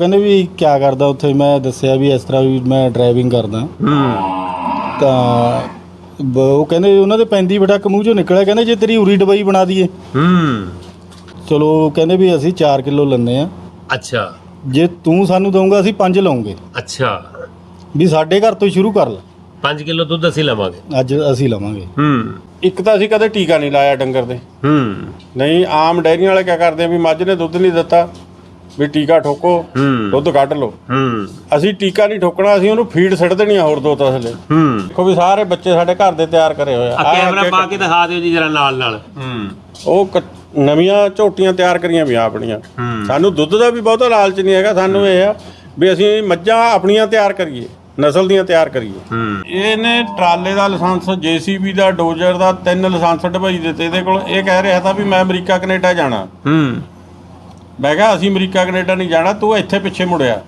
ਕਹਿੰਦੇ ਵੀ ਕਿਆ ਕਰਦਾ ਉੱਥੇ? ਮੈਂ ਦੱਸਿਆ ਵੀ ਇਸ ਤਰ੍ਹਾਂ ਵੀ ਮੈਂ ਡਰਾਈਵਿੰਗ ਕਰਦਾ। ਹੂੰ। ਤਾਂ ਬ- ਉਹ ਕਹਿੰਦੇ ਉਹਨਾਂ ਦੇ ਪੈਂਦੀ ਬੇਟਾ ਕਮੂਹ ਚੋਂ ਨਿਕਲਿਆ ਕਹਿੰਦੇ ਜੇ ਤੇਰੀ ਉਰੀ ਡਬਈ ਬਣਾ ਦਈਏ। ਹੂੰ। ਚਲੋ ਕਹਿੰਦੇ ਵੀ ਅਸੀਂ 4 ਕਿਲੋ ਲੈਂਦੇ ਆ ਅੱਛਾ। ਜੇ ਤੂੰ ਸਾਨੂੰ ਦਊਂਗਾ ਅਸੀਂ 5 ਲਵਾਂਗੇ ਅੱਛਾ। ਵੀ ਸਾਡੇ ਘਰ ਤੋਂ ਹੀ ਸ਼ੁਰੂ ਕਰ ਲੈ। 5 ਕਿਲੋ ਦੁੱਧ ਅਸੀਂ ਲਵਾਂਗੇ। ਅੱਜ ਅਸੀਂ ਲਵਾਂਗੇ। ਹੂੰ। ਇੱਕ ਤਾਂ ਅਸੀਂ ਕਦੇ ਟੀਕਾ ਨਹੀਂ ਲਾਇਆ ਡੰਗਰ ਦੇ। ਹੂੰ। ਨਹੀਂ ਆਮ ਡੈਰੀਆਂ ਵਾਲੇ ਕੀ ਕਰਦੇ ਆ ਵੀ ਮੱਝ ਨੇ ਦੁੱਧ ਨਹੀਂ ਦਿੱਤਾ। ਵੀ ਟੀਕਾ ਠੋਕੋ ਹੂੰ। ਦੁੱਧ ਕੱਢ ਲਓ। ਹੂੰ। ਅਸੀਂ ਟੀਕਾ ਨਹੀਂ ਠੋਕਣਾ ਅਸੀਂ ਉਹਨੂੰ ਫੀਡ ਸਿੱਟ ਦੇਣੀ ਆ ਹੋਰ ਦੋ ਤਸਲੇ ਹੂੰ। ਦੇਖੋ ਵੀ ਸਾਰੇ ਬੱਚੇ ਸਾਡੇ ਘਰ ਦੇ ਤਿਆਰ ਕਰੇ ਹੋਏ ਆ। ਆ ਆਹ ਕੈਮਰਾ ਅੱਗੇ- ਪਾ ਕੇ ਦਿਖਾ ਦਿਓ ਜੀ ਜਰਾ ਨਾਲ ਨਾਲ। ਹੂੰ। ਉਹ ਕ- ਨਵੀਆਂ ਝੋਟੀਆਂ ਤਿਆਰ ਕਰੀਆਂ ਵੀ ਆਪਣੀਆਂ। ਸਾਨੂੰ ਦੁੱਧ ਦਾ ਵੀ ਬਹੁਤਾ ਲਾਲਚ ਨਹੀਂ ਹੈਗਾ ਸਾਨੂੰ ਇਹ ਆ ਵੀ ਅਸੀਂ ਮੱਝਾਂ ਆਪਣੀਆਂ ਤਿਆਰ ਕਰੀਏ ਨਸਲ ਦੀਆਂ ਤਿਆਰ ਕਰੀਏ। ਹੂੰ। ਇਹਨੇ ਟਰਾਲੇ ਦਾ ਲਾਇਸੈਂਸ ਜੀਸੀਬੀ ਦਾ ਡੋਜ਼ਰ ਦਾ ਤਿੰਨ ਲਾਇਸੈਂਸ ਢਵਾਈ ਦਿੱਤੇ ਇਹਦੇ ਕੋਲ। ਇਹ ਕਹਿ ਰਿਹਾ ਤਾਂ ਵੀ ਮੈਂ ਅਮਰੀਕਾ ਕੈਨੇਡਾ ਜਾਣਾ। ਹੂੰ। ਮੈਂ ਕਿਹਾ ਅਸੀਂ ਅਮਰੀਕਾ ਕੈਨੇਡਾ ਨਹੀਂ ਜਾਣਾ ਤੂੰ ਇੱਥੇ ਪਿੱਛੇ ਮੁੜਿਆ।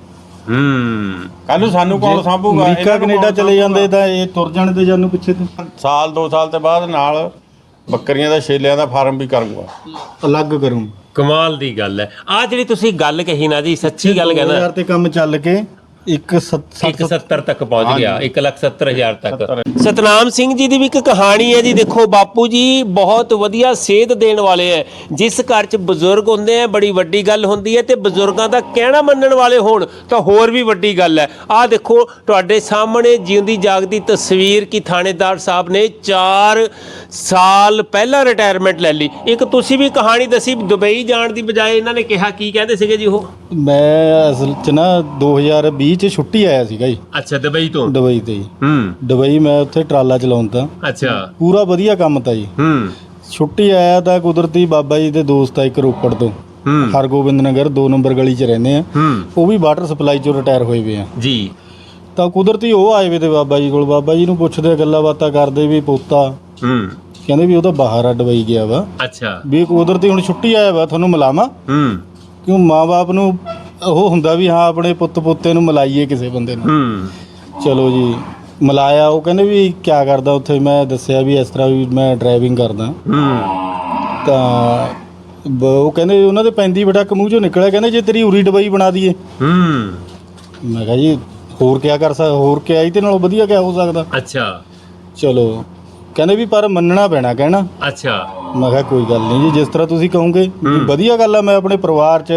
ਹੂੰ। ਕੱਲ ਨੂੰ ਸਾਨੂੰ ਕੌਣ ਸਾਂਭੂਗਾ ਅਮਰੀਕਾ ਇਹਨਾਂ ਨੂੰ ਕੈਨੇਡਾ ਚਲੇ ਜਾਂਦੇ ਤਾਂ ਇਹ ਤੁਰ ਜਾਣੇ ਤੇ ਜਾਨੂੰ ਪਿੱਛੇ ਤੇ। ਸਾਲ ਦੋ ਸਾਲ ਤੇ ਬਾਅਦ ਨਾਲ ਬੱਕਰੀਆਂ ਦਾ ਛੇਲਿਆਂ ਦਾ ਫਾਰਮ ਵੀ ਕਰੂੰਗਾ। ਅਲੱਗ ਕਰੂੰ। ਕਮਾਲ ਦੀ ਗੱਲ ਹੈ। ਆ ਜਿਹੜੀ ਤੁਸੀਂ ਗੱਲ ਕਹੀ ਨਾ ਜੀ ਸੱਚੀ ਗੱਲ ਕਹਿਣਾ। 2000 ਤੇ ਕੰਮ ਚੱਲ ਕੇ ਇੱਕ ਸੱਤ- ਇੱਕ 70 ਤੱਕ ਪਹੁੰਚ ਗਿਆ 170000 ਤੱਕ। ਸਤਨਾਮ ਸਿੰਘ ਜੀ ਦੀ ਵੀ ਇੱਕ ਕਹਾਣੀ ਹੈ ਜੀ ਦੇਖੋ ਬਾਪੂ ਜੀ ਬਹੁਤ ਵਧੀਆ ਸੇਧ ਦੇਣ ਵਾਲੇ ਹੈ। ਜਿਸ ਘਰ 'ਚ ਬਜ਼ੁਰਗ ਹੁੰਦੇ ਆ ਬੜੀ ਵੱਡੀ ਗੱਲ ਹੁੰਦੀ ਹੈ ਤੇ ਬਜ਼ੁਰਗਾਂ ਦਾ ਕਹਿਣਾ ਮੰਨਣ ਵਾਲੇ ਹੋਣ ਤਾਂ ਹੋਰ ਵੀ ਵੱਡੀ ਗੱਲ ਹੈ। ਆਹ ਦੇਖੋ ਤੁਹਾਡੇ ਸਾਹਮਣੇ ਜਿਉਂਦੀ ਜਾਗਦੀ ਤਸਵੀਰ ਕੀ ਥਾਣੇਦਾਰ ਸਾਹਿਬ ਨੇ 4 ਸਾਲ ਪਹਿਲਾਂ ਰਿਟਾਇਰਮੈਂਟ ਲੈ ਲਈ। ਇੱਕ ਤੁਸੀਂ ਵੀ ਕਹਾਣੀ ਦੱਸੀ ਦੁਬਈ ਜਾਣ ਦੀ ਬਜਾਏ ਇਹਨਾਂ ਨੇ ਕਿਹਾ ਕੀ ਕਹਿੰਦੇ ਸੀਗੇ ਜੀ ਉਹ? ਮੈਂ ਅਸਲ ਚ ਨਾ 2020 ਚ ਛੁੱਟੀ ਆਇਆ ਸੀਗਾ ਜੀ। ਅੱਛਾ ਦੁਬਈ ਤੋਂ? ਦੁਬਈ ਤੇ ਜੀ। ਹੂੰ। ਦੁਬਈ ਮੈਂ ਉੱਥੇ ਟਰਾਲਾ ਚਲਾਉਂਦਾ ਅੱਛਾ। ਪੂਰਾ ਵਧੀਆ ਕੰਮ ਤਾਂ ਜੀ। ਹੂੰ। ਛੁੱਟੀ ਆਇਆ ਤਾਂ ਕੁਦਰਤੀ ਬਾਬਾ ਜੀ ਦੇ ਦੋਸਤ ਆ ਇੱਕ ਰੋਪੜ ਤੋਂ। ਹੂੰ। ਹਰਗੋਬਿੰਦ ਨਗਰ 2 ਨੰਬਰ ਗਲੀ 'ਚ ਰਹਿੰਦੇ ਆ। ਹੂੰ। ਉਹ ਵੀ ਵਾਟਰ ਸਪਲਾਈ 'ਚੋਂ ਰਿਟਾਇਰ ਹੋਏ ਵੇ ਆ। ਜੀ। ਤਾਂ ਕੁਦਰਤੀ ਉਹ ਆਏ ਵੇ ਤੇ ਬਾਬਾ ਜੀ ਕੋਲ। ਬਾਬਾ ਜੀ ਨੂੰ ਪੁੱਛਦੇ ਗੱਲਾਂ ਬਾਤਾਂ ਕਰਦੇ ਵੀ ਪੋਤਾ। ਹੂੰ। ਕਹਿੰਦੇ ਵੀ ਉਹ ਤਾਂ ਬਾਹਰ ਆ ਦੁਬਈ ਗਿਆ ਵਾ। ਅੱਛਾ। ਵੀ ਕੁਦਰਤੀ ਹੁਣ ਛੁੱਟੀ ਆਇਆ ਵਾ ਤੁਹਾਨੂੰ ਮਿਲਾਵਾਂ? ਹੂੰ। ਕਿਉਂ ਮਾਂ-ਬਾਪ ਨੂੰ ਉਹ ਹੁੰਦਾ ਵੀ ਹਾਂ ਆਪਣੇ ਪੁੱਤ ਪੋਤੇ ਨੂੰ ਮਿਲਾਈਏ ਕਿਸੇ ਬੰਦੇ ਨੂੰ। ਹੂੰ। ਚਲੋ ਜੀ ਮਿਲਾਇਆ ਉਹ ਕਹਿੰਦੇ ਵੀ ਕਿਆ ਕਰਦਾ ਉੱਥੇ? ਮੈਂ ਦੱਸਿਆ ਵੀ ਇਸ ਤਰ੍ਹਾਂ ਵੀ ਮੈਂ ਡਰਾਈਵਿੰਗ ਕਰਦਾ। ਹੂੰ। ਤਾਂ ਬ- ਉਹ ਕਹਿੰਦੇ ਉਹਨਾਂ ਦੇ ਪੈਂਦੀ ਬੇਟਾ ਕਮੂਹ ਚੋਂ ਨਿਕਲਿਆ ਕਹਿੰਦੇ ਜੇ ਤੇਰੀ ਉਰੀ ਡਬਈ ਬਣਾ ਦਈਏ। ਹੂੰ। ਮੈਂ ਕਿਹਾ ਜੀ ਹੋਰ ਕਿਆ ਕਰ ਸਕ ਹੋਰ ਕਿਆ ਇਹਦੇ ਨਾਲੋਂ ਵਧੀਆ ਕਿਆ ਹੋ ਸਕਦਾ? ਅੱਛਾ। ਚਲੋ ਕਹਿੰਦੇ ਵੀ ਪਰ ਮੰਨਣਾ ਪੈਣਾ ਕਹਿਣਾ। ਅੱਛਾ। ਮੈਂ ਕਿਹਾ ਕੋਈ ਗੱਲ ਨਹੀਂ ਜੀ ਜਿਸ ਤਰ੍ਹਾਂ ਤੁਸੀਂ ਕਹੋਗੇ ਵੀ ਵਧੀਆ ਗੱਲ ਆ ਮੈਂ ਆਪਣੇ ਪਰਿਵਾਰ 'ਚ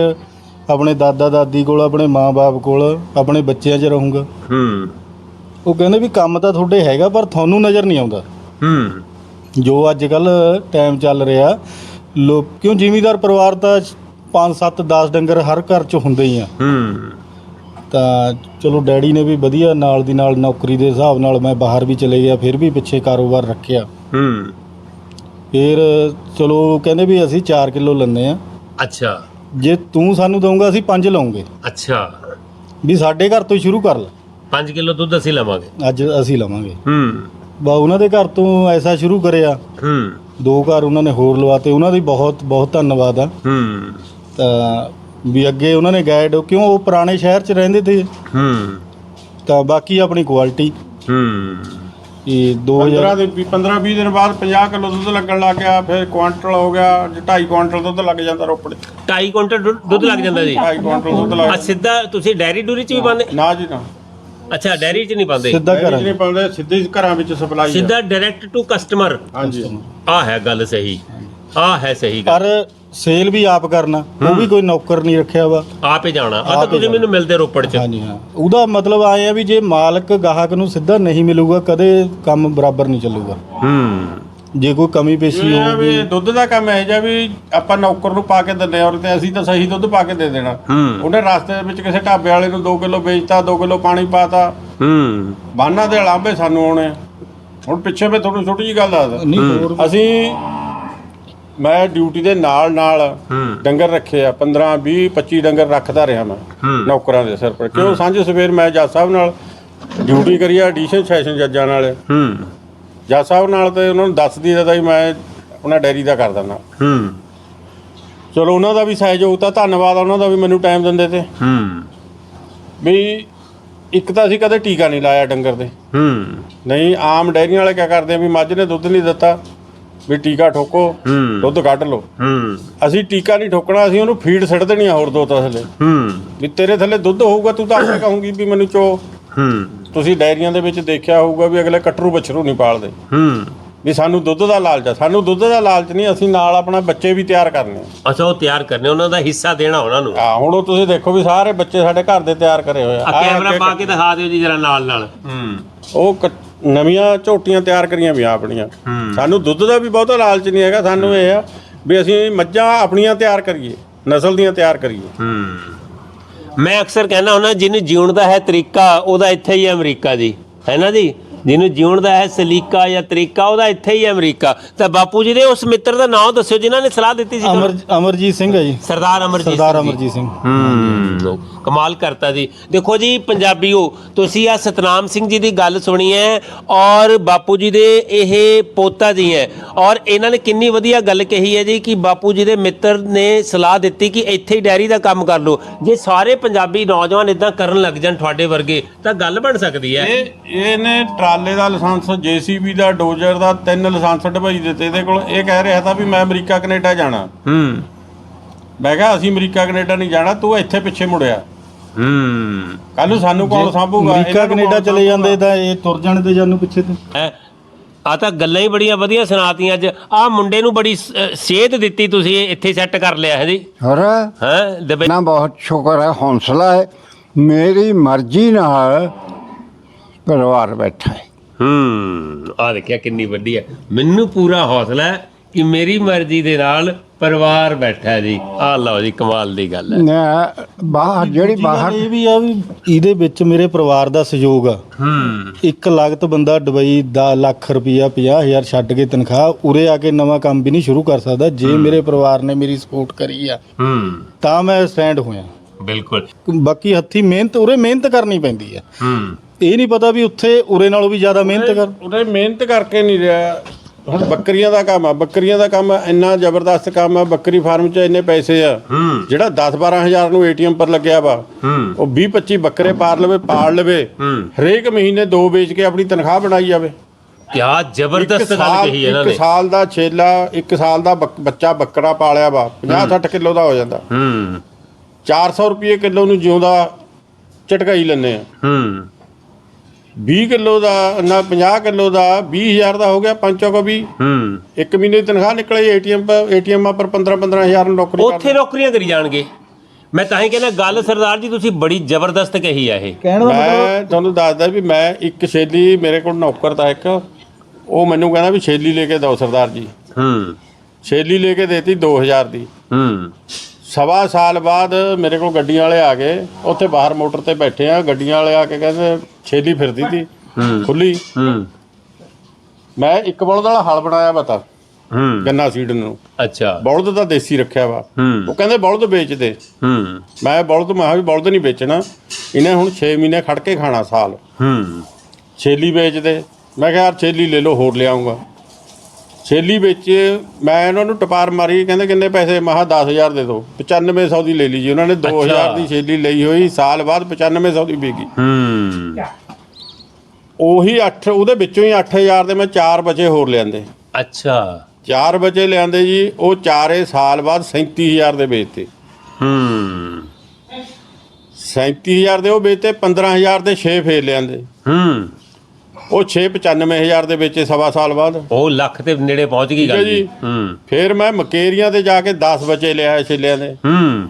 ਆਪਣੇ ਦਾਦਾ ਦਾਦੀ ਕੋਲ ਆਪਣੇ ਮਾਂ-ਬਾਪ ਕੋਲ ਆਪਣੇ ਬੱਚਿਆਂ 'ਚ ਰਹੂੰਗਾ। ਹੂੰ। ਉਹ ਕਹਿੰਦੇ ਵੀ ਕੰਮ ਤਾਂ ਤੁਹਾਡੇ ਹੈਗਾ ਪਰ ਤੁਹਾਨੂੰ ਨਜ਼ਰ ਨਹੀਂ ਆਉਂਦਾ। ਹੂੰ। ਜੋ ਅੱਜ ਕੱਲ ਟਾਈਮ ਚੱਲ ਰਿਹਾ ਲੋਕ ਕਿਉਂ ਜ਼ਿਮੀਦਾਰ ਪਰਿਵਾਰ ਤਾਂ 5 7 10 ਡੰਗਰ ਹਰ ਘਰ 'ਚ ਹੁੰਦੇ ਹੀ ਆ। ਹੂੰ। ਤਾਂ ਚਲੋ ਡੈਡੀ ਨੇ ਵੀ ਵਧੀਆ ਨਾਲ ਦੀ ਨਾਲ ਨੌਕਰੀ ਦੇ ਹਿਸਾਬ ਨਾਲ ਮੈਂ ਬਾਹਰ ਵੀ ਚਲੇ ਗਿਆ ਫਿਰ ਵੀ ਪਿੱਛੇ ਕਾਰੋਬਾਰ ਰੱਖਿਆ। ਹੂੰ। ਫਿਰ ਚਲੋ ਕਹਿੰਦੇ ਵੀ ਅਸੀਂ 4 ਕਿਲੋ ਲੈਂਦੇ ਆ। ਅੱਛਾ। ਜੇ ਤੂੰ ਸਾਨੂੰ ਦਊਂਗਾ ਅਸੀਂ 5 ਲਵਾਂਗੇ ਅੱਛਾ। ਵੀ ਸਾਡੇ ਘਰ ਤੋਂ ਹੀ ਸ਼ੁਰੂ ਕਰ ਲੈ। 5 ਕਿਲੋ ਦੁੱਧ ਅਸੀਂ ਲਵਾਂਗੇ। ਅੱਜ ਅਸੀਂ ਲਵਾਂਗੇ। ਹੂੰ। ਬਾ ਉਹਨਾਂ ਦੇ ਘਰ ਤੋਂ ਐਸਾ ਸ਼ੁਰੂ ਕਰਿਆ। ਹੂੰ। ਦੋ ਘਰ ਉਹਨਾਂ ਨੇ ਹੋਰ ਲਵਾਤੇ। ਉਹਨਾਂ ਦੀ ਬਹੁਤ ਬਹੁਤ ਧੰਨਵਾਦ ਆ। ਹੂੰ। ਤਾਂ ਵੀ ਅੱਗੇ ਉਹਨਾਂ ਨੇ ਗਾਈਡ ਕਿਉਂ ਉਹ ਪੁਰਾਣੇ ਸ਼ਹਿਰ 'ਚ ਰਹਿੰਦੇ ਤੇ ਹੂੰ। ਤਾਂ ਬਾਕੀ ਆਪਣੀ ਕੁਆਲਿਟੀ ਹੂੰ। ਇਹ 2000 15 ਦੇ 15 20 ਦਿਨ ਬਾਅਦ 50 ਕਿਲੋ ਦੁੱਧ ਲੱਗਣ ਲੱਗ ਗਿਆ ਫਿਰ ਕੁਆਂਟਲ ਹੋ ਗਿਆ 2.5 ਕੁਆਂਟਲ ਦੁੱਧ ਲੱਗ ਜਾਂਦਾ ਰੋਪੜ। 'ਚ। 2.5 ਕੁਇੰਟਲ ਦੁੱਧ- ਦੁੱਧ ਲੱਗ ਜਾਂਦਾ ਜੀ? 2.5 ਕੁਆਂਟਲ ਦੁੱਧ ਲੱਗ ਆ ਸਿੱਧਾ ਤੁਸੀਂ ਡੈਰੀ ਡੂਰੀ ਚ ਵੀ ਪਾਉਂਦੇ? ਨਾ ਜੀ ਨਾ। ਅੱਛਾ ਡੈਰੀ ਚ ਨਹੀਂ ਪਾਉਂਦੇ? ਸਿੱਧਾ ਘਰਾਂ ਨਹੀਂ ਪਾਉਂਦੇ ਸਿੱਧੇ ਹੀ ਘਰਾਂ ਵਿੱਚ ਸਪਲਾਈ ਸਿੱਧਾ ਡਾਇਰੈਕਟ ਟੂ ਕਸਟਮਰ ਹਾਂਜੀ। ਆ ਹੈ ਗੱਲ ਸਹੀ। ਆ ਹੈ ਸਹੀ ਗੱਲ। ਪਰ ਸੇਲ ਵੀ ਆਪ ਕਰਨਾ ਉਹ ਵੀ ਕੋਈ ਨੌਕਰ ਨਹੀਂ ਰੱਖਿਆ ਵਾ। ਆਪੇ ਜਾਣਾ। ਆ ਤਾਂ ਤੁਸੀਂ ਮੈਨੂੰ ਮਿਲਦੇ ਰੋਪੜ ਚ। ਹਾਂਜੀ ਹਾਂ। ਉਹਦਾ ਮਤਲਬ ਆਏ ਆ ਵੀ ਜੇ ਮਾਲਕ ਗਾਹਕ ਨੂੰ ਸਿੱਧਾ ਨਹੀਂ ਮਿਲੂਗਾ ਕਦੇ ਕੰਮ ਬਰਾਬਰ ਨਹੀਂ ਚੱਲੂਗਾ। ਹੂੰ। ਜੇ ਕੋਈ ਕਮੀ ਪੇਸ਼ੀ ਇਹ ਆ ਹੋਊਗੀ। ਵੀ ਦੁੱਧ ਦਾ ਕੰਮ ਇਹ ਜਿਹਾ ਵੀ ਆਪਾਂ ਨੌਕਰ ਨੂੰ ਪਾ ਕੇ ਦਿੰਦੇ ਹਾਂ ਔਰ ਤੇ ਅਸੀਂ ਤਾਂ ਸਹੀ ਦੁੱਧ ਪਾ ਕੇ ਦੇ ਦੇਣਾ। ਹੂੰ। ਉਹਨੇ ਰਸਤੇ ਦੇ ਵਿੱਚ ਕਿਸੇ ਢਾਬੇ ਵਾਲੇ ਨੂੰ 2 ਕਿਲੋ ਵੇਚਤਾ 2 ਕਿਲੋ ਪਾਣੀ ਪਾਤਾ। ਹੂੰ। ਬਾਨਾਂ ਦੇ ਲਾਂਬੇ ਸਾਨੂੰ ਆਉਣੇ। ਹੁਣ ਪਿੱਛੇ ਮੈਂ ਤੁਹਾਨੂੰ ਛੋਟੀ ਜੀ ਗੱਲ ਦੱਸਦਾ। ਨਹੀਂ ਹੋਰ ਅਸੀਂ ਮੈਂ ਡਿਊਟੀ ਦੇ ਨਾਲ ਨਾਲ ਡੰਗਰ ਰੱਖੇ ਆ 15 20 25 ਡੰਗਰ ਰੱਖਦਾ ਰਿਹਾ ਮੈਂ ਨੌਕਰਾਂ ਦੇ ਸਿਰ ਪਰ। ਕਿਉਂ? ਸਾਂਝੇ ਸਵੇਰ ਮੈਂ ਜੱਜ ਸਾਹਿਬ ਨਾਲ ਡਿਊਟੀ ਕਰੀ ਆ ਐਡੀਸ਼ਨ ਸੈਸ਼ਨ ਜੱਜਾਂ ਨਾਲ। ਹੂੰ। ਜੱਜ ਸਾਹਿਬ ਨਾਲ ਤੇ ਉਹਨਾਂ ਨੂੰ ਦੱਸ ਦੀ ਦਿੱਤਾ ਵੀ ਮੈਂ ਉਹਨਾਂ ਡੈਰੀ ਦਾ ਕਰ ਦਿੰਦਾ। ਹੂੰ। ਚਲੋ ਉਹਨਾਂ ਦਾ ਵੀ ਸਹਿਯੋਗ ਤਾਂ ਧੰਨਵਾਦ ਉਹਨਾਂ ਦਾ ਵੀ ਮੈਨੂੰ ਟਾਈਮ ਦਿੰਦੇ ਤੇ। ਹੂੰ। ਵੀ ਇੱਕ ਤਾਂ ਅਸੀਂ ਕਦੇ ਟੀਕਾ ਨਹੀਂ ਲਾਇਆ ਡੰਗਰ ਦੇ। ਹੂੰ। ਨਹੀਂ ਆਮ ਡੈਰੀਆਂ ਵਾਲੇ ਕੀ ਕਰਦੇ ਆ ਵੀ ਮੱਝ ਨੇ ਦੁੱਧ ਨਹੀਂ ਦਿੱਤਾ ਵੀ ਟੀਕਾ ਠੋਕੋ ਹੂੰ। ਦੁੱਧ ਕੱਢ ਲਓ। ਹੂੰ। ਅਸੀਂ ਟੀਕਾ ਨਹੀਂ ਠੋਕਣਾ ਅਸੀਂ ਉਹਨੂੰ ਫੀਡ ਸਿੱਟ ਦੇਣੀ ਆ ਹੋਰ ਦੋ ਤਾਂ ਥੱਲੇ ਹੂੰ। ਵੀ ਤੇਰੇ ਥੱਲੇ ਦੁੱਧ ਹੋਊਗਾ ਤੂੰ ਤਾਂ ਆਪੇ ਕਹੂੰਗੀ ਵੀ ਮੈਨੂੰ ਚੋ। ਹੂੰ। ਤੁਸੀਂ ਡਾਇਰੀਆਂ ਦੇ ਵਿੱਚ ਦੇਖਿਆ ਹੋਊਗਾ ਵੀ ਅਗਲੇ ਕਟਰੂ ਬਛਰੂ ਨਹੀਂ ਪਾਲਦੇ। ਹੂੰ। ਵੀ ਸਾਨੂੰ ਦੁੱਧ ਦਾ ਲਾਲਚ ਆ। ਸਾਨੂੰ ਦੁੱਧ ਦਾ ਲਾਲਚ ਨਹੀਂ ਅਸੀਂ ਨਾਲ ਆਪਣਾ ਬੱਚੇ ਵੀ ਤਿਆਰ ਕਰਨੇ ਆ। ਅੱਛਾ ਉਹ ਤਿਆਰ ਕਰਨੇ ਉਹਨਾਂ ਦਾ ਹਿੱਸਾ ਦੇਣਾ ਉਹਨਾਂ ਨੂੰ। ਆ ਹੁਣ ਉਹ ਤੁਸੀਂ ਦੇਖੋ ਵੀ ਸਾਰੇ ਬੱਚੇ ਸਾਡੇ ਘਰ ਦੇ ਤਿਆਰ ਕਰੇ ਹੋਏ ਆ। ਆ ਆਹ ਕੈਮਰਾ ਅੱਗੇ ਪਾ ਕੇ ਦਿਖਾ ਦਿਓ ਜੀ ਜਰਾ ਨਾਲ ਨਾਲ। ਹੂੰ। ਉਹ ਕ- ਨਵੀਆਂ ਝੋਟੀਆਂ ਤਿਆਰ ਕਰੀਆਂ ਵੀ ਆਪਣੀਆਂ। ਸਾਨੂੰ ਦੁੱਧ ਦਾ ਵੀ ਬਹੁਤਾ ਲਾਲਚ ਨਹੀਂ ਹੈਗਾ ਸਾਨੂੰ ਇਹ ਆ ਵੀ ਅਸੀਂ ਮੱਝਾਂ ਆਪਣੀਆਂ ਤਿਆਰ ਕਰੀਏ ਨਸਲ ਦੀਆਂ ਤਿਆਰ ਕਰੀਏ। ਮੈਂ ਅਕਸਰ ਕਹਿੰਦਾ ਹੁੰਦਾ ਜਿਹਨੂੰ ਜਿਉਣ ਦਾ ਹੈ ਤਰੀਕਾ ਉਹਦਾ ਇੱਥੇ ਹੀ ਹੈ ਅਮਰੀਕਾ ਜੀ ਹੈ ਨਾ ਜੀ? ਜਿਹਨੂੰ ਜਿਉਣ ਦਾ ਹੈ ਸਲੀਕਾ ਜਾਂ ਤਰੀਕਾ ਉਹਦਾ ਇੱਥੇ ਹੀ ਹੈ ਅਮਰੀਕਾ। ਤਾਂ ਬਾਪੂ ਜੀ ਦੇ ਉਸ ਮਿੱਤਰ ਦਾ ਨਾਮ ਦੱਸਿਓ ਜਿਨ੍ਹਾਂ ਨੇ ਸਲਾਹ ਦਿੱਤੀ ਸੀ ਤੁਹਾਨੂੰ। ਅਮਰ ਅਮਰਜੀਤ ਸਿੰਘ ਹੈ ਜੀ। ਸਰਦਾਰ ਅਮਰਜੀਤ ਸਰਦਾਰ ਸਿੰਘ ਜੀ। ਅਮਰਜੀਤ ਸਿੰਘ। ਹੂੰ ਕਮਾਲ ਕਰਤਾ ਜੀ। ਦੇਖੋ ਜੀ ਪੰਜਾਬੀਓ ਤੁਸੀਂ ਆ ਸਤਨਾਮ ਸਿੰਘ ਜੀ ਦੀ ਗੱਲ ਸੁਣੀ ਹੈ ਔਰ ਬਾਪੂ ਜੀ ਦੇ ਇਹ ਪੋਤਾ ਜੀ ਹੈ। ਔਰ ਇਹਨਾਂ ਨੇ ਕਿੰਨੀ ਵਧੀਆ ਗੱਲ ਕਹੀ ਹੈ ਜੀ ਕਿ ਬਾਪੂ ਜੀ ਦੇ ਮਿੱਤਰ ਨੇ ਸਲਾਹ ਦਿੱਤੀ ਕਿ ਇੱਥੇ ਹੀ ਡੈਰੀ ਦਾ ਕੰਮ ਕਰ ਲਓ। ਜੇ ਸਾਰੇ ਪੰਜਾਬੀ ਨੌਜਵਾਨ ਇਦਾਂ ਕਰਨ ਲੱਗ ਜਾਣ ਤੁਹਾਡੇ ਵਰਗੇ ਤਾਂ ਗੱਲ ਬਣ ਸਕਦੀ ਹੈ। ਇਹ ਇਹਨੇ ਟਰਾਲੇ ਦਾ ਲਾਇਸੈਂਸ ਜੀਸੀਬੀ ਦਾ ਡੋਜਰ ਦਾ ਤਿੰਨ ਲਾਇਸੈਂਸ ਢਵਾਈ ਦਿੱਤੇ ਇਹਦੇ ਕੋਲ। ਇਹ ਕਹਿ ਰਿਹਾ ਤਾਂ ਵੀ ਮੈਂ ਅਮਰੀਕਾ ਕੈਨੇਡਾ ਜਾਣਾ। ਹੂੰ। ਮੈਂ ਕਿਹਾ ਅਸੀਂ ਅਮਰੀਕਾ ਕੈਨੇਡਾ ਨਹੀਂ ਜਾਣਾ ਤੂੰ ਇੱਥੇ ਪਿੱਛੇ ਮੁੜਿਆ। ਹੂੰ। ਕੱਲ ਨੂੰ ਸਾਨੂੰ ਕੌਣ ਸਾਂਭੂਗਾ? ਅਮਰੀਕਾ ਕੈਨੇਡਾ ਚਲੇ ਜਾਂਦੇ ਤਾਂ ਇਹ ਤੁਰ ਜਾਣ ਤੇ ਜਾਨੂੰ ਪਿੱਛੇ ਤੇ। ਆ ਤਾਂ ਗੱਲਾਂ ਹੀ ਬੜੀਆਂ ਵਧੀਆ ਸੁਣਾਤੀਆਂ ਅੱਜ। ਆ ਮੁੰਡੇ ਨੂੰ ਬੜੀ ਸੇਧ ਦਿੱਤੀ ਤੁਸੀਂ ਇੱਥੇ ਸੈੱਟ ਕਰ ਲਿਆ ਹੈ ਜੀ। ਹੋਰ? ਹਾਂ? ਨਾ ਬਹੁਤ ਸ਼ੁਕਰ ਹੈ ਹੌਸਲਾ ਹੈ। ਮੇਰੀ ਮਰਜ਼ੀ ਨਾਲ ਪਰਿਵਾਰ ਬੈਠਾ ਹੈ। ਹੂੰ ਆ ਦੇਖਿਆ ਕਿੰਨੀ ਵੱਡੀ ਹੈ। ਮੈਨੂੰ ਪੂਰਾ ਹੌਸਲਾ ਹੈ ਕਿ ਮੇਰੀ ਮਰਜ਼ੀ ਦੇ ਨਾਲ ਪਰਿਵਾਰ ਬੈਠਾ ਜੀ। ਆ ਲਓ ਜੀ ਕਮਾਲ ਦੀ ਗੱਲ ਹੈ। ਨਾ ਬਾਹਰ ਜਿਹੜੀ ਬਾਹਰ ਇਹ ਵੀ ਆ ਵੀ ਇਹਦੇ ਵਿੱਚ ਮੇਰੇ ਪਰਿਵਾਰ ਦਾ ਸਹਿਯੋਗ ਆ। ਹੂੰ। ਇੱਕ ਲਾਗਤ ਬੰਦਾ ਦੁਬਈ ਦਾ ਲੱਖ ਰੁਪਈਆ 50000 ਛੱਡ ਕੇ ਤਨਖਾਹ ਉਰੇ ਆ ਕੇ ਨਵਾਂ ਕੰਮ ਵੀ ਨਹੀਂ ਸ਼ੁਰੂ ਕਰ ਸਕਦਾ ਜੇ ਮੇਰੇ ਪਰਿਵਾਰ ਨੇ ਮੇਰੀ ਸਪੋਰਟ ਕਰੀ ਆ। ਹੂੰ। ਤਾਂ ਮੈਂ ਸਟੈਂਡ ਹੋਇਆ। ਬਿਲਕੁਲ। ਬਾਕੀ ਹੱਥੀ ਮਿਹਨਤ ਉਰੇ ਮਿਹਨਤ ਕਰਨੀ ਪੈਂਦੀ ਆ। ਹੂੰ। ਇਹ ਨਹੀਂ ਪਤਾ ਵੀ ਉੱਥੇ ਉਰੇ ਨਾਲੋਂ ਵੀ ਜ਼ਿਆਦਾ ਮਿਹਨਤ ਕਰ ਉਹਨੇ ਮਿਹਨਤ ਕਰਕੇ ਨਹੀਂ ਰਿਹਾ। ਹੁਣ ਬੱਕਰੀਆਂ ਦਾ ਕੰਮ ਆ ਬੱਕਰੀਆਂ ਦਾ ਕੰਮ ਇੰਨਾ ਜ਼ਬਰਦਸਤ ਕੰਮ ਆ ਬੱਕਰੀ ਫਾਰਮ 'ਚ ਇੰਨੇ ਪੈਸੇ ਆ। ਜਿਹੜਾ 10 12000 ਨੂੰ ਏਟੀਐਮ ਪਰ ਲੱਗਿਆ ਵਾ ਉਹ 20 25 ਬੱਕਰੇ ਪਾਰ ਲਵੇ ਪਾਲ ਲਵੇ। ਹਰੇਕ ਮਹੀਨੇ ਦੋ ਵੇਚ ਕੇ ਆਪਣੀ ਤਨਖਾਹ ਬਣਾਈ ਜਾਵੇ। ਕੀ ਜ਼ਬਰਦਸਤ ਗੱਲ ਕਹੀ ਹੈ ਇਹਨਾਂ ਇੱਕ ਨੇ। ਸਾਲ ਦਾ ਛੇਲਾ ਇੱਕ ਸਾਲ ਦਾ ਬੱਚਾ ਬੱਕਰਾ ਪਾਲਿਆ ਵਾ 50 60 ਕਿਲੋ ਦਾ ਹੋ ਜਾਂਦਾ। ਹੂੰ। 400 ਰੁਪਏ ਕਿਲੋ ਨੂੰ ਜਿਉਂਦਾ ਝਟਕਾਈ ਲੈਂਦੇ ਆ। ਹੂੰ। 20 ਕਿਲੋ ਦਾ ਨਾ 50 ਕਿਲੋ ਦਾ 20000 ਦਾ ਹੋ ਗਿਆ ਪੰਚੋ ਕੋ ਵੀ ਹੂੰ। ਇੱਕ ਮਹੀਨੇ ਦੀ ਤਨਖਾਹ ਨਿਕਲੇ ਏਟੀਐਮ ਪਰ ਏਟੀਐਮ ਪਰ 15 15000 ਨੂੰ ਨੌਕਰੀ ਉੱਥੇ ਨੌਕਰੀਆਂ ਕਰੀ ਜਾਣਗੇ। ਮੈਂ ਤਾਂ ਹੀ ਕਹਿੰਦਾ ਗੱਲ ਸਰਦਾਰ ਜੀ ਤੁਸੀਂ ਬੜੀ ਜ਼ਬਰਦਸਤ ਕਹੀ ਆ ਇਹ। ਕਹਿਣ ਦਾ ਮਤਲਬ ਮੈਂ ਤੁਹਾਨੂੰ ਦੱਸਦਾ ਵੀ ਮੈਂ ਇੱਕ ਛੇਲੀ ਮੇਰੇ ਕੋਲ ਨੌਕਰ ਤਾਂ ਇੱਕ ਉਹ ਮੈਨੂੰ ਕਹਿੰਦਾ ਵੀ ਛੇਲੀ ਲੈ ਕੇ ਦਿਓ ਸਰਦਾਰ ਜੀ। ਹੂੰ। ਛੇਲੀ ਲੈ ਕੇ ਦੇਤੀ 2000 ਦੀ। ਹੂੰ। ਸਵਾ ਸਾਲ ਬਾਅਦ ਮੇਰੇ ਕੋਲ ਗੱਡੀਆਂ ਵਾਲੇ ਆ ਗਏ। ਉੱਥੇ ਬਾਹਰ ਮੋਟਰ ਤੇ ਬੈਠੇ ਆ। ਗੱਡੀਆਂ ਵਾਲੇ ਆ ਕੇ ਕਹਿੰਦੇ ਛੇਲੀ ਫਿਰਦੀ ਸੀ। ਖੁੱਲੀ। ਹੂੰ। ਮੈਂ ਇੱਕ ਬਲਦ ਵਾਲਾ ਹਲ ਬਣਾਇਆ ਵਾ ਤਾਂ। ਹੂੰ। ਗੰਨਾ ਸੀਡ ਨੂੰ। ਅੱਛਾ। ਬਲਦ ਤਾਂ ਦੇਸੀ ਰੱਖਿਆ ਵਾ। ਉਹ ਕਹਿੰਦੇ ਬਲਦ ਵੇਚ ਦੇ। ਹੂੰ। ਮੈਂ ਬਲਦ ਮੈਂ ਵੀ ਬਲਦ ਨਹੀਂ ਵੇਚਣਾ। ਇਹਨੇ ਹੁਣ 6 ਮਹੀਨੇ ਖੜ ਕੇ ਖਾਣਾ ਸਾਲ। ਹੂੰ। ਛੇਲੀ ਵੇਚ ਦੇ। ਮੈਂ ਕਿਹਾ ਯਾਰ ਛੇਲੀ ਲੈ ਲਓ ਹੋਰ ਲਿਆਉਂਗਾ। ਛੇਲੀ ਵਿੱਚ ਮੈਂ ਇਹਨਾਂ ਨੂੰ ਟਪਾਰ ਮਾਰੀ ਕਹਿੰਦੇ ਕਿੰਨੇ ਪੈਸੇ ਮਹਾ 10000 ਦੇ ਦਿਓ 9500 ਦੀ ਲੈ ਲਈ ਜੀ। ਉਹਨਾਂ ਨੇ 2000 ਦੀ ਛੇਲੀ ਲਈ ਹੋਈ ਸਾਲ ਬਾਅਦ 9500 ਦੀ ਵਿਕੀ ਹੂੰ। ਉਹੀ 8 ਉਹਦੇ ਵਿੱਚੋਂ ਹੀ 8000 ਦੇ ਮੈਂ 4 ਬਚੇ ਹੋਰ ਲਿਆਂਦੇ। ਅੱਛਾ। 4 ਬਚੇ ਲਿਆਂਦੇ ਜੀ ਉਹ ਚਾਰੇ ਸਾਲ ਬਾਅਦ 37000 ਦੇ ਵੇਚਤੇ। ਹੂੰ। 37000 ਦੇ ਉਹ ਵੇਚਤੇ 15000 ਦੇ 6 ਫੇਰ ਲਿਆਂਦੇ। ਹੂੰ। ਉਹ 6 95000 ਦੇ ਵੇਚੇ ਸਵਾ ਸਾਲ ਬਾਅਦ। ਉਹ ਲੱਖ ਦੇ ਨੇੜੇ ਪਹੁੰਚ ਗਈ ਗੱਲ ਠੀਕ ਹੈ ਜੀ। ਜੀ। ਹੂੰ। ਫੇਰ ਮੈਂ ਮਕੇਰੀਆਂ ਤੇ ਜਾ ਕੇ 10 ਬਚੇ ਲਿਆ ਛੇਲਿਆਂ ਦੇ। ਹੂੰ।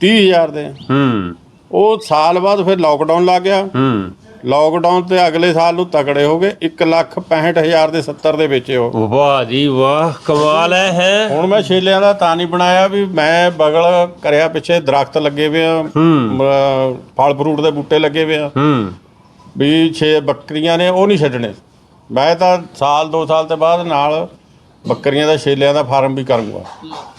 30000 ਦੇ। ਹੂੰ। ਉਹ ਸਾਲ ਬਾਅਦ ਫਿਰ ਲੋਕਡਾਊਨ ਲੱਗ ਗਿਆ। ਹੂੰ। ਲੋਕਡਾਊਨ ਤੇ ਅਗਲੇ ਸਾਲ ਨੂੰ ਤਕੜੇ ਹੋ ਗਏ। 165000 ਦੇ 70 ਦੇ ਵੇਚੇ ਉਹ। ਵਾਹ ਜੀ ਵਾਹ ਕਮਾਲ ਹੈ ਹੈ। ਹੁਣ ਮੈਂ ਛੇਲਿਆਂ ਦਾ ਤਾਂ ਨਹੀਂ ਬਣਾਇਆ ਵੀ ਮੈਂ ਬਗਲ ਕਰਿਆ ਪਿੱਛੇ ਦਰਖਤ ਲੱਗੇ ਹੋਏ ਆ। ਹੂੰ। ਮ- ਫਲ ਫਰੂਟ ਦੇ ਬੂਟੇ ਲੱਗੇ ਹੋਏ ਆ। ਹੂੰ। ਵੀ ਛੇ ਬੱਕਰੀਆਂ ਨੇ ਉਹ ਨਹੀਂ ਛੱਡਣੇ। ਮੈਂ ਤਾਂ ਸਾਲ 2 ਸਾਲ ਤੇ ਬਾਅਦ ਨਾਲ ਬੱਕਰੀਆਂ ਦਾ ਛੇਲਿਆਂ ਦਾ ਫਾਰਮ ਵੀ ਕਰੂੰਗਾ।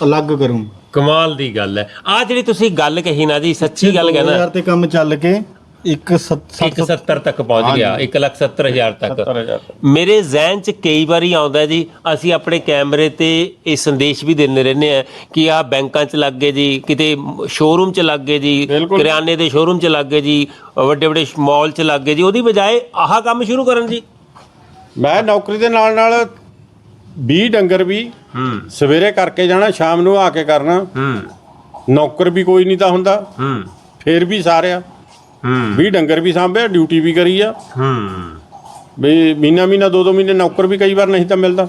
ਅਲੱਗ ਕਰੂੰ। ਕਮਾਲ ਦੀ ਗੱਲ ਹੈ। ਆ ਜਿਹੜੀ ਤੁਸੀਂ ਗੱਲ ਕਹੀ ਨਾ ਜੀ ਸੱਚੀ ਗੱਲ ਕਹਿਣਾ। 2000 ਤੇ ਕੰਮ ਚੱਲ ਕੇ ਇੱਕ ਸੱਤ- ਸੱਤ 170 ਤੱਕ ਪਹੁੰਚ ਗਿਆ 170000 ਤੱਕ। 70000 ਮੇਰੇ ਜ਼ਿਹਨ 'ਚ ਕਈ ਵਾਰੀ ਆਉਂਦਾ ਜੀ ਅਸੀਂ ਆਪਣੇ ਕੈਮਰੇ ਤੇ ਇਹ ਸੰਦੇਸ਼ ਵੀ ਦਿੰਦੇ ਰਹਿੰਦੇ ਆ ਕਿ ਆ ਬੈਂਕਾਂ 'ਚ ਲੱਗ ਗਏ ਜੀ ਕਿਤੇ ਸ਼ੋਰੂਮ 'ਚ ਲੱਗ ਗਏ ਜੀ ਬਿਲਕੁਲ। ਕਰਿਆਨੇ ਦੇ ਸ਼ੋਰੂਮ 'ਚ ਲੱਗ ਗਏ ਜੀ ਵੱਡੇ ਵੱਡੇ ਮਾਲ 'ਚ ਲੱਗ ਗਏ ਜੀ ਉਹਦੀ ਬਜਾਏ ਆਹ ਕੰਮ ਸ਼ੁਰੂ ਕਰਨ ਜੀ। ਮੈਂ ਨੌਕਰੀ ਦੇ ਨਾਲ ਨਾਲ 20 ਡੰਗਰ ਵੀ ਹੂੰ। ਸਵੇਰੇ ਕਰਕੇ ਜਾਣਾ ਸ਼ਾਮ ਨੂੰ ਆ ਕੇ ਕਰਨਾ। ਹੂੰ। ਨੌਕਰ ਵੀ ਕੋਈ ਨਹੀਂ ਤਾਂ ਹੁੰਦਾ। ਹੂੰ। ਫੇਰ ਵੀ ਸਾਰਿਆ। ਹੂੰ। 20 ਡੰਗਰ ਵੀ ਸਾਂਭਿਆ ਡਿਊਟੀ ਵੀ ਕਰੀ ਆ। ਹੂੰ। ਵੀ ਮਹੀਨਾ ਮਹੀਨਾ ਦੋ ਦੋ ਮਹੀਨੇ ਨੌਕਰ ਵੀ ਕਈ ਵਾਰ ਨਹੀਂ ਤਾਂ ਮਿਲਦਾ।